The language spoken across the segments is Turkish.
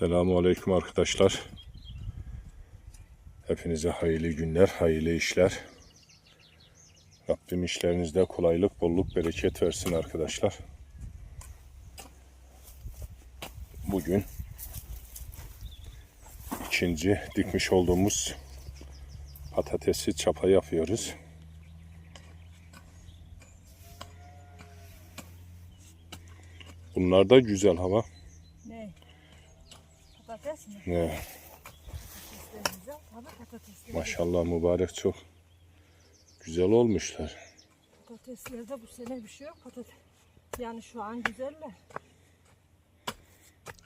Selamun Aleyküm arkadaşlar. Hepinize hayırlı günler, hayırlı işler. Rabbim işlerinizde kolaylık, bolluk, bereket versin arkadaşlar. Bugün ikinci dikmiş olduğumuz patatesi çapa yapıyoruz. Bunlar da güzel hava. Ne? Maşallah mübarek çok güzel olmuşlar. Patateslerde bu sene bir şey yok. Patates. Yani şu an güzeller.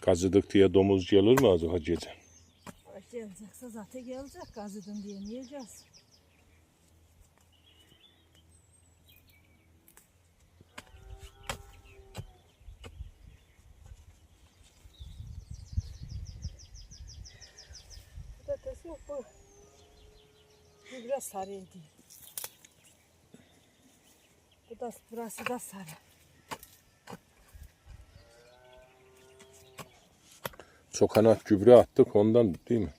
Kazıdık diye domuz gelir mi acaba gece? Gelecekse zaten gelecek. Gazıdım diye niye yiyeceğiz? Patates yok bu. Bu biraz sarıydı. Bu da burası da sarı. Çok ana gübre attık ondan değil mi?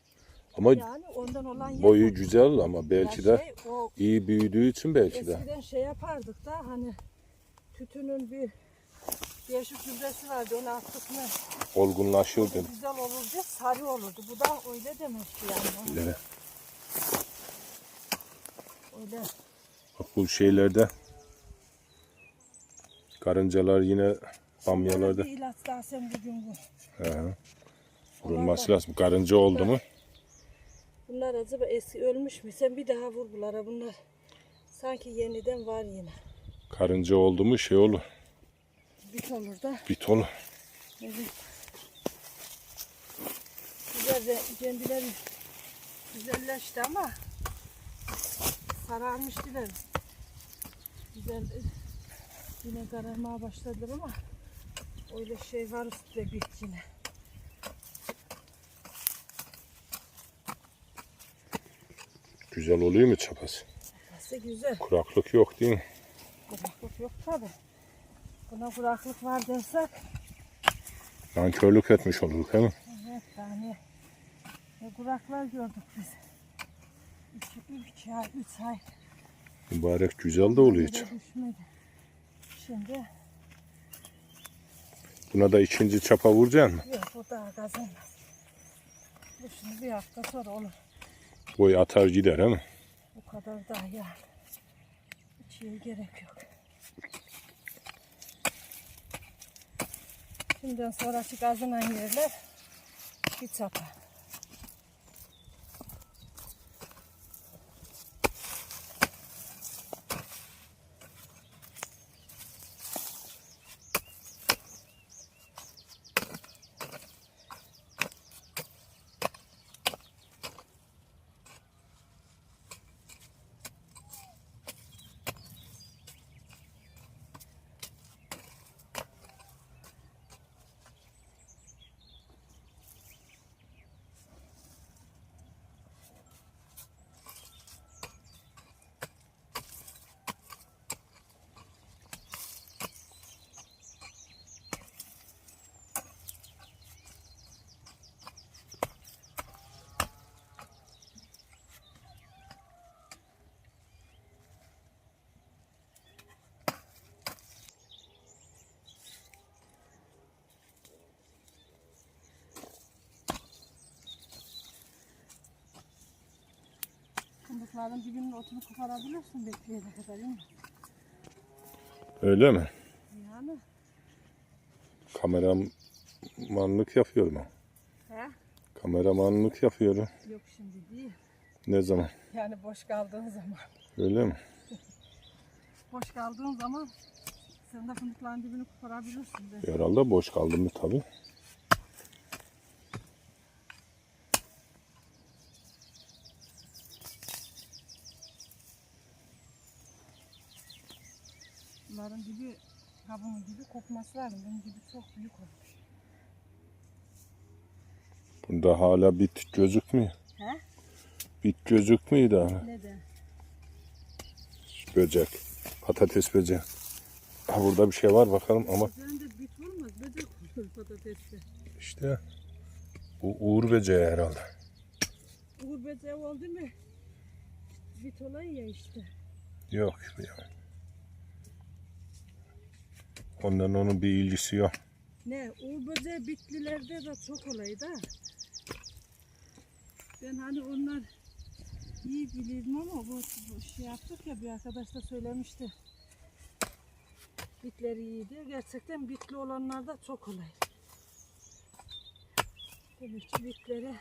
Ama Yani ondan olan boyu bu. güzel ama belki Ya de şey, o iyi büyüdüğü için belki de. eskiden şey yapardık da hani tütünün bir değişik gübresi vardı onu attık mı Olgunlaşır dedi. güzel olurdu sarı olurdu. Bu da öyle demekti yani. Öyle. Öyle. Bak bu şeylerde karıncalar yine bamyalarda ilaç sen bugün bu. He. vurulması lazım. Karınca oldu mu Bunlar acaba eski ölmüş mü? Sen bir daha vur bunlara bunlar. Sanki yeniden var yine. karınca oldu mu şey olur. Bit olur da. Bit olur. Evet. Güzel de kendileri güzelleşti ama sararmıştılar. Güzel e, yine kararmaya başladılar ama öyle şey var üstte bit yine. Güzel oluyor mu çapası? Nasıl güzel. Kuraklık yok değil mi? Kuraklık yok tabi. Buna kuraklık var dersek Nankörlük etmiş oluruz değil mi? evet yani ne kuraklar gördük biz. Üç ay, üç ay. Mübarek güzel de oluyor. Düşmedi. Şimdi Buna da ikinci çapa vuracaksın mı? yok bu daha kazanmaz. Bu şimdi bir hafta sonra olur. Boy atar gider mi? Bu kadar daha yani. Hiç gerek yok. Şimdiden sonraki kazanan yerler bir çapa. Fındıkların dibinin otunu koparabiliyorsun bekleyene kadar değil mi? Öyle mi? Yani. Kameramanlık yapıyorum ha. He? Kameramanlık yapıyorum. Yok şimdi değil. Ne zaman? Yani boş kaldığın zaman. Öyle mi? Boş kaldığın zaman sen de fındıkların dibini koparabilirsin de. Herhalde boş kaldım mı tabii. Bunların dibi kabuğun dibi kopması lazım. Bunun dibi çok büyük olmuş. Bunda hala bit gözükmüyor. He? Bit gözükmüyor daha. Neden? Böcek. Patates böceği. Ha burada bir şey var bakalım ama Üzerinde bit olmaz. Böcek olur patateste. işte Bu uğur böceği herhalde. Uğur böceği oldu mu? Bit olayı ya işte. Yok yani. Ondan onun bir ilgisi yok. Ne? Uğur böceği bitlilerde de çok olaydı da. Ben hani onlar iyi bilirdim ama bu, bu şey yaptık ya bir arkadaş da söylemişti. Bitleri iyiydi. Gerçekten bitli olanlarda çok olay. Demek ki bitleri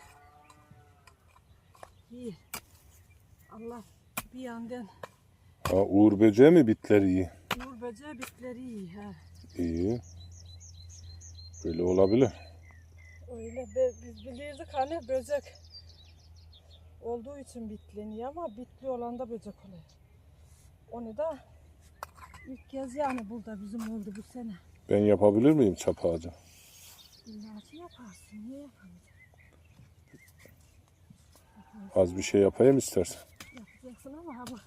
iyi. Allah bir yandan Ha, uğur böceği mi bitleri iyi? Uğur böceği bitleri iyi. Ha. İyi. Böyle olabilir. Öyle be- biz bilirdik hani böcek olduğu için bitleniyor ama bitli olan da böcek oluyor. Onu da ilk kez yani burada bizim oldu bu sene. Ben yapabilir miyim çapa ağacı? İllaki yaparsın. Niye yapamayacaksın? Az bir şey yapayım istersen. Yapacaksın ama ha bak.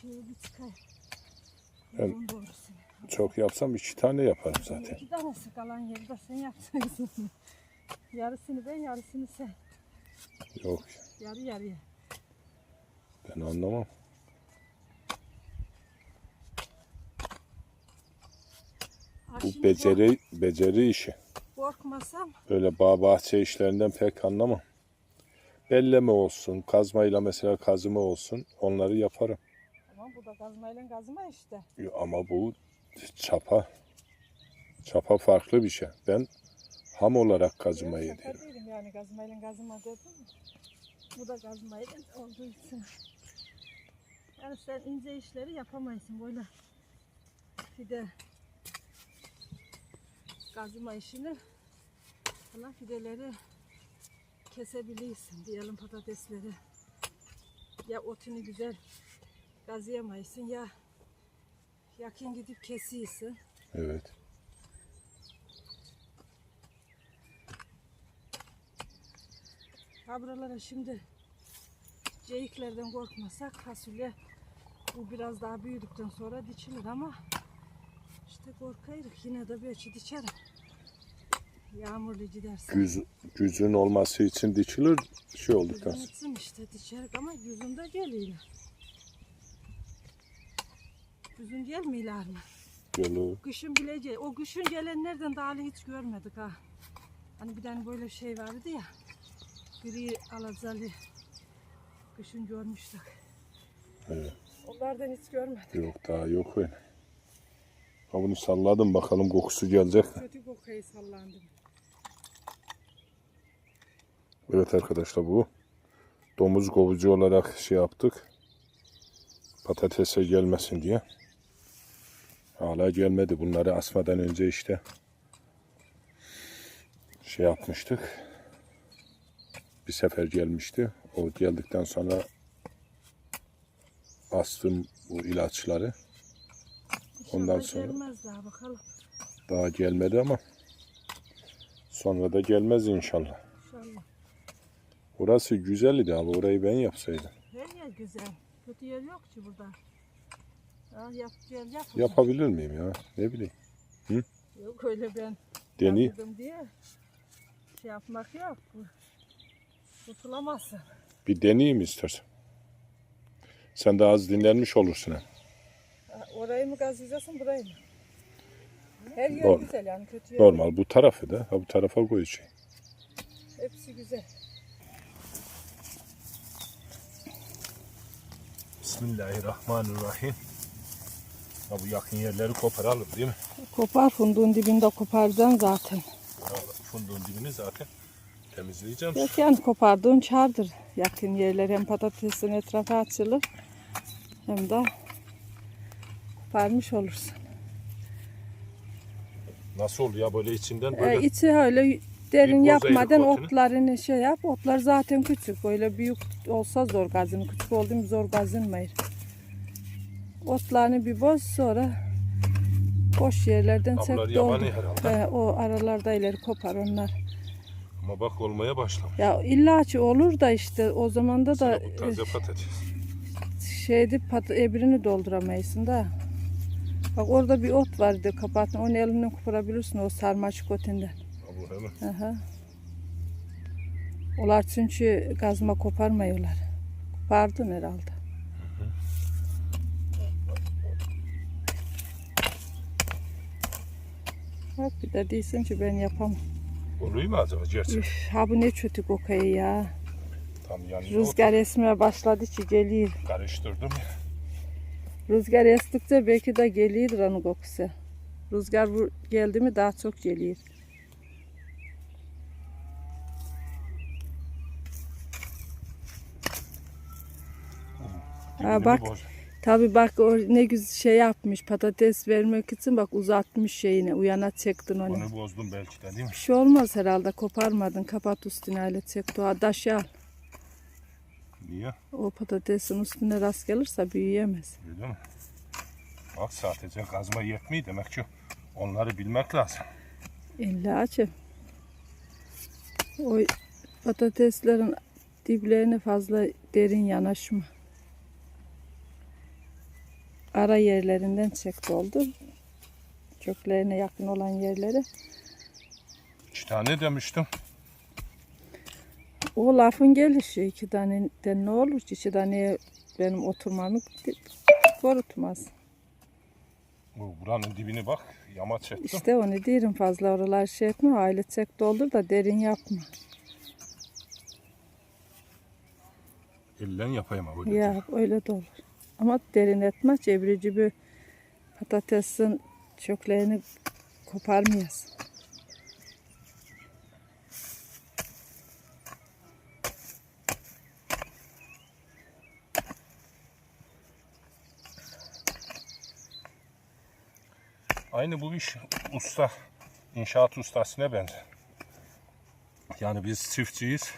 Şeyi bir çıkar. Doğrusunu. Çok yapsam iki tane yaparım zaten. İki tanesi kalan yeri de sen yapacaksın. yarısını ben yarısını sen. Yok Yarı yarıya. ben anlamam. Bu beceri beceri işi. Korkmasam Böyle bağ bahçe işlerinden pek anlamam. Belleme olsun, kazmayla mesela kazıma olsun onları yaparım. Tamam bu da kazmayla kazma işte. Ama bu çapa. Çapa farklı bir şey. Ben ham olarak kazımayı Ben şaka değilim yani kazmayla kazma dedim. Bu da kazmayla olduğu için. Yani sen ince işleri yapamayısın böyle. Fide kazma işini falan fideleri kesebilirsin diyelim patatesleri. Ya otunu güzel kazıyamayısın ya yakın gidip kesiyorsun. Evet. Ha buralara şimdi ceyiklerden korkmasak fasulye bu biraz daha büyüdükten sonra dikilir ama işte korkayırık yine de belki dikerim. Yağmurlu giderse. Güz, güzün olması için dikilir şey olduktan. Güzün işte dikerik ama güzün de geliyor. Güzün gelmiyorlar mı? Yolu Kışın bile gel. O kışın gelenlerden daha hiç görmedik ha. Hani bir tane böyle şey vardı ya. Gri alacalı. Kışın görmüştük. Evet. Onlardan hiç görmedik. yok daha yok öyle. Ha bunu salladım bakalım kokusu gelecek mi? Kötü kokuyu sallandım. Evet arkadaşlar bu domuz kovucu olarak şey yaptık. Patatese gelmesin diye. Hala gelmedi. Bunları asmadan önce işte şey yapmıştık. Bir sefer gelmişti. O geldikten sonra astım bu ilaçları. Ondan sonra-. Daha gelmedi ama sonra da gelmez inşallah. İnşallah. Orası güzeldi abi. Orayı ben yapsaydım. Her yer güzel. Kötü yer yok ki burada. Ha, yap, gel yap. Yapabilir miyim ya? Ne bileyim. Yok öyle ben Deney. diye şey yapmak yok. Bu- Kurtulamazsın. Bir deneyeyim istersen. Sen de az dinlenmiş olursun. Ha, Orayı mı gazlayacaksın burayı mı? Her yer Normal. güzel yani kötü yer. Normal bu tarafı da. Ha bu tarafa koyacağım. Hepsi güzel. Bismillahirrahmanirrahim. Ha bu yakın yerleri koparalım değil mi? Kopar funduğun dibinde koparacaksın zaten. Funduğun dibini zaten temizleyeceğim. Yok yani kopardığın çardır. Yakın yerler hem patatesin etrafı açılır hem de koparmış olursun. Nasıl oldu ya böyle içinden Ee, böyle? içi öyle derin yapmadan otlarını şey yap. Otlar zaten küçük. Böyle büyük olsa zor gazını. Küçük oldu mu zor gazınmayır. Otlarını bir boz sonra boş yerlerden çek Ablar doldur. yabani herhalde. Ee, o aralarda ileri kopar onlar. Ama bak olmaya başlamış. Ya illaki olur da işte o zaman da Sana bu taze patates. şeydi pat ebrini dolduramayısın da. Bak orada bir ot vardı kapatın. Onu elinden koparabilirsin o sarmaşık otundan. Ha bu hemen. Aha. Onlar çünkü kazma koparmıyorlar. Kopardın herhalde. Bak bir de değilsin ki ben yapamam. Oluyor mu acaba gerçi? Üf, ha bu ne kötü kokuyor ya. Tam yanına Rüzgar esmeye başladı ki geliyor. karıştırdım ya. Rüzgar estikçe belki de geliyor onun kokusu. Rüzgar vur- geldi mi daha çok geliyor. Dibini bak. boz. Tabi bak ne güzel şey yapmış patates vermek için bak uzatmış şeyini uyana çektin onu. Onu bozdum belki de değil mi? Bir şey olmaz herhalde koparmadın kapat üstüne öyle çekti o adaşı al. Niye? O patatesin üstüne rast gelirse büyüyemez. Öyle mi? Bak sadece kazma yetmiyor demek ki onları bilmek lazım. İlla açı. O patateslerin diplerine fazla derin yanaşma. Ara yerlerinden çek doldur. Köklerine yakın olan yerleri. İki tane demiştim. O lafın gelişi iki tane de ne olur ki iki tane benim oturmamı korutmaz. Bu buranın dibini bak yamaç ettim. İşte onu diyorum fazla oralar şey etme aile çek doldur da derin yapma. Ellen yapayım böyle. Ya öyle de olur. Ama derin etme çevirici bir patatesin çöklerini koparmayasın. Aynı bu iş usta, inşaat ustasına benzer. Yani biz çiftçiyiz.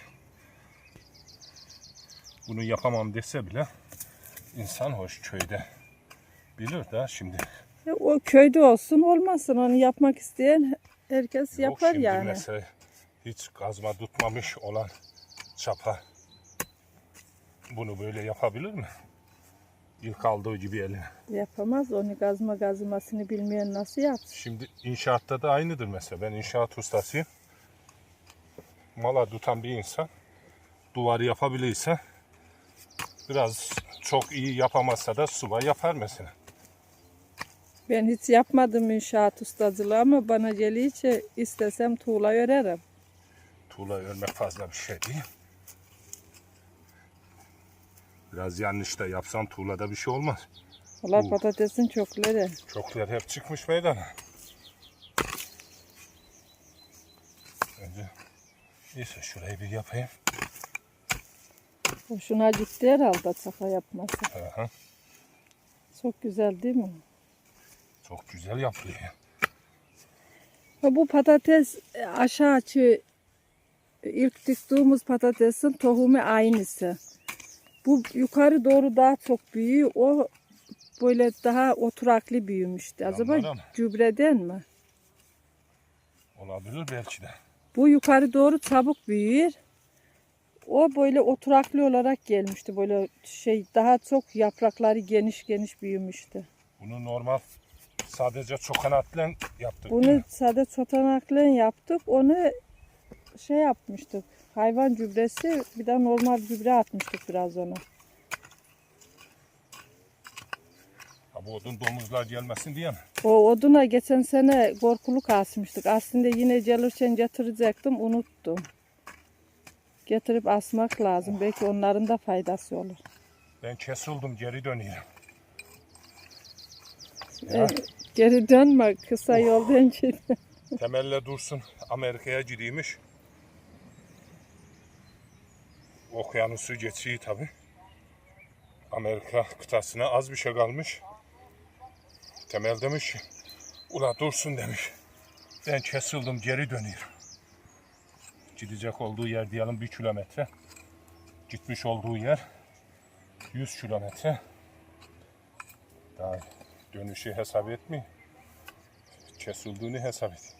Bunu yapamam dese bile insan hoş köyde bilir de şimdi. Ya o köyde olsun olmasın onu yapmak isteyen herkes Yok yapar şimdi yani. mesela hiç kazma tutmamış olan çapa bunu böyle yapabilir mi? İlk aldığı gibi eline. Yapamaz onu gazma gazmasını bilmeyen nasıl yapsın? Şimdi inşaatta da aynıdır mesela. Ben inşaat ustasıyım. Mala tutan bir insan duvarı yapabilirse biraz çok iyi yapamazsa da suba yapar mesela. Ben hiç yapmadım inşaat ustacılığı ama bana ki istesem tuğla örerim. Tuğla örmek fazla bir şey değil. Biraz yanlış da yapsan tuğlada bir şey olmaz. Valla patatesin çokları. Çoklar hep çıkmış meydana. Önce neyse şurayı bir yapayım. Hoşuna gitti herhalde çapa yapması. Aha, Çok güzel değil mi? çok güzel yapıyor. Bu patates e, aşağı açı ilk diktiğimiz patatesin tohumu aynısı. Bu yukarı doğru daha çok büyüyor. O böyle daha oturaklı büyümüştü. Acaba gübreden mi? Olabilir belki de. Bu yukarı doğru çabuk büyür. O böyle oturaklı olarak gelmişti. Böyle şey daha çok yaprakları geniş geniş büyümüştü. Bunu normal sadece çok kanatlı yaptık. Bunu mi? sade çotanakla yaptık. Onu şey yapmıştık. Hayvan gübresi bir de normal gübre atmıştık biraz ona. Ha, bu odun domuzlar gelmesin diye mi? O oduna geçen sene korkuluk asmıştık. Aslında yine gelirken getirecektim unuttum. Getirip asmak lazım. Belki onların da faydası olur. Ben kesildim geri dönüyorum. Ee, geri dönme kısa yoldan git. Temelle dursun Amerika'ya gidiymiş. Okyanusu geçiyor tabi. Amerika kıtasına az bir şey kalmış. Temel demiş ula dursun demiş. Ben kesildim geri dönüyorum. Gidecek olduğu yer diyelim bir kilometre. Gitmiş olduğu yer 100 kilometre. Daha dönüşü hesap etmiyor. Kesildiğini hesap et.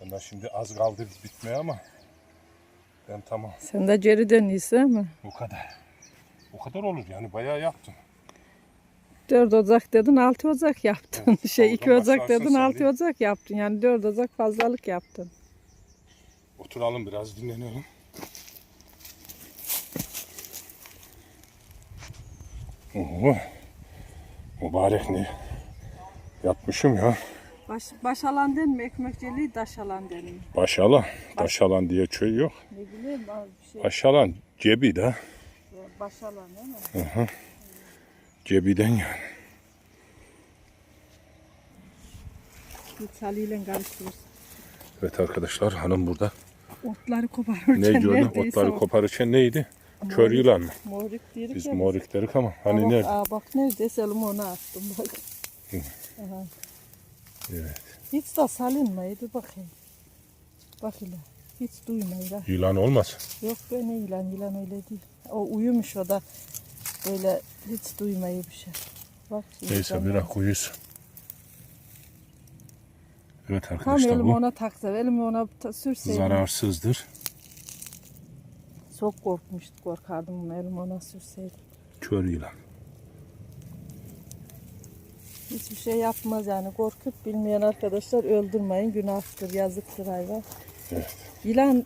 Ben de şimdi az kaldı bitmeye ama ben tamam. Sen de geri dönüyorsun mi? Bu kadar. Bu kadar olur yani bayağı yaptım. 4 Ocak dedin 6 Ocak yaptın. Evet, şey 2 oradan Ocak dedin sen 6 değil. Ocak yaptın. Yani 4 Ocak fazlalık yaptın oturalım biraz dinlenelim. Oho. Mübarek ne? Yapmışım ya. Baş, başalan den mi? Ekmekçiliği daşalan den mi? Başalan. Daşalan diye çöy yok. Ne bileyim abi bir şey. Başalan cebi de. Başalan değil mi? Aha. Cebiden yani. Bir saliyle karıştırırsın. Evet arkadaşlar hanım burada. Otları koparırken Ne gördün? Otları o- koparırken neydi? Kör yılan mı? Morik diyelim Biz ya. morik derik ama hani Aa, nerede? Aa, bak neredeyse elim ona attım bak. Aha. Evet. Hiç de salınmaydı bakayım. Bak hele. Hiç duymayla. Yılan olmaz. Yok be ne yılan yılan öyle değil. O uyumuş o da böyle hiç duymayı bir şey. Bak Neyse ben- bırak Evet Tam arkadaşlar elimi bu ona taktı. Elimi ona ta- sürseydim. zararsızdır. Çok korkmuştu korkardım elimi ona sürseydim. Kör yılan. Hiçbir şey yapmaz yani korkup bilmeyen arkadaşlar öldürmeyin günahtır yazıktır hayvan. Evet. Yılan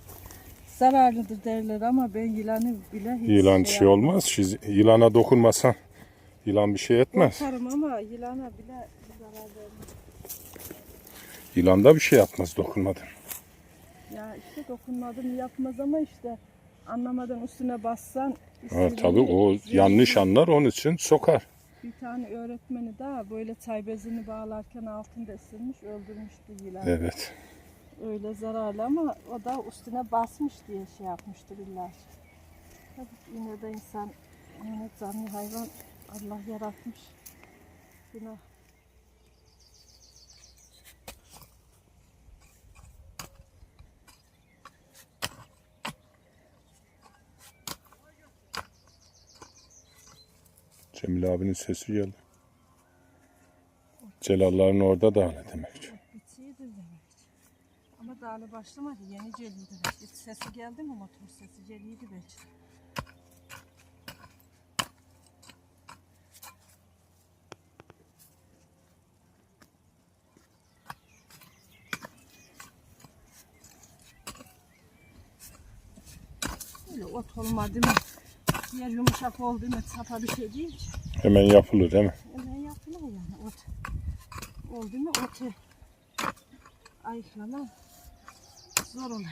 zararlıdır derler ama ben yılanı bile hiç Yılan şey olmaz. Siz yılana dokunmasan yılan bir şey etmez. Korkarım ama yılana bile zarar vermez. Yılan da bir şey yapmaz dokunmadan. Ya işte dokunmadım yapmaz ama işte anlamadan üstüne bassan Ha, tabii o yanlış anlar onun için sokar. Bir tane öğretmeni daha böyle çay bezini bağlarken altında ısırmış öldürmüştü yılan. Evet. Öyle zararlı ama o da üstüne basmış diye şey yapmıştır illa. Tabii yine de insan yine canlı hayvan Allah yaratmış. Günah. Cemil abinin sesi geldi. Celalların orada da öyle demek ki. Bitiyordur demek. Ama daha başlamadı. Yeni celiydi belki. Sesi geldi mi motor sesi? Celiydi belki. Öyle ot olmadı mı? Yer yumuşak oldu mu? Sapa bir şey değil. Hemen yapılır değil mi? Hemen yapılır yani ot. Oldu mu otu ayıklaman zor olur.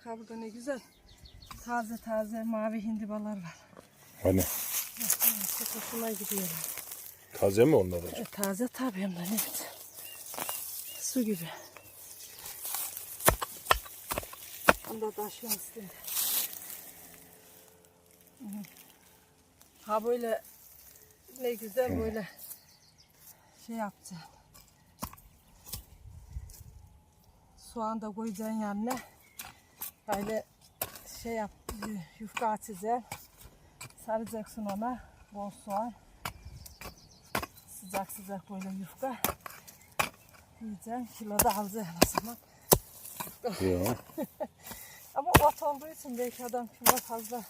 Bak ha burada ne güzel. Taze taze mavi hindibalar var. Hani Çok hoşuma gidiyor. taze mi onlar? E, taze tabii hem de güzel. Su gibi. Bunda taşın üstünde. Ha böyle ne güzel böyle şey yapacaksın. Soğan da koyacaksın yanına. Böyle şey yap, yufka açacaksın. Saracaksın ona bol soğan. Sıcak sıcak böyle yufka. Yiyeceksin. Kilo da alacaksın o zaman. Ama ot olduğu için belki adam kilo fazla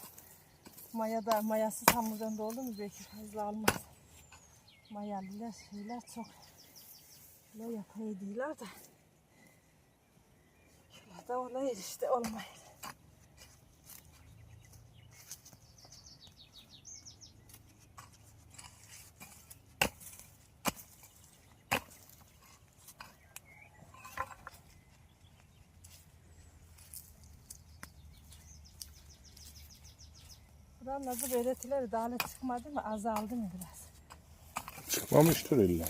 maya da mayasız hamurdan da mu belki fazla almaz. Mayalılar şeyler çok de. Kilo da olayır işte olmayır. Buranın azı belirtileri daha çıkmadı mı azaldı mı biraz? Çıkmamıştır illa.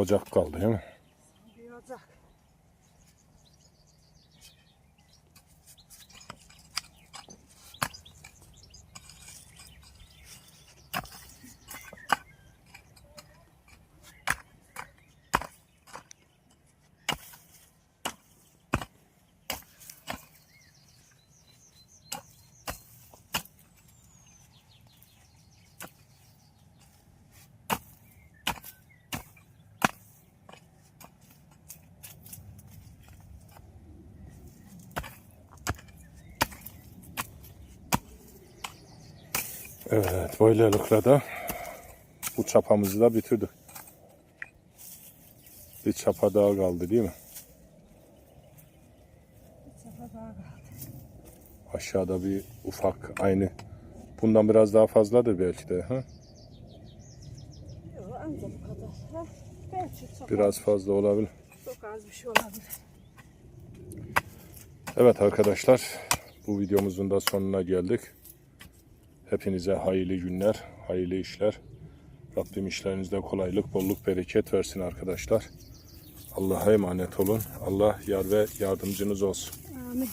Ocak kaldı değil mi? Bir ocak. Evet, böylelikle de bu çapamızı da bitirdik. Bir çapa daha kaldı değil mi? Bir sefer daha kaldı. Aşağıda bir ufak aynı. Bundan biraz daha fazladır belki de. Ha? Yok anca bu kadar. Ha? Belki çok Biraz az, fazla olabilir. çok az bir şey olabilir. Evet arkadaşlar, bu videomuzun da sonuna geldik. Hepinize hayırlı günler, hayırlı işler. Rabbim işlerinizde kolaylık, bolluk, bereket versin arkadaşlar. Allah'a emanet olun. Allah yar ve yardımcınız olsun. Amin.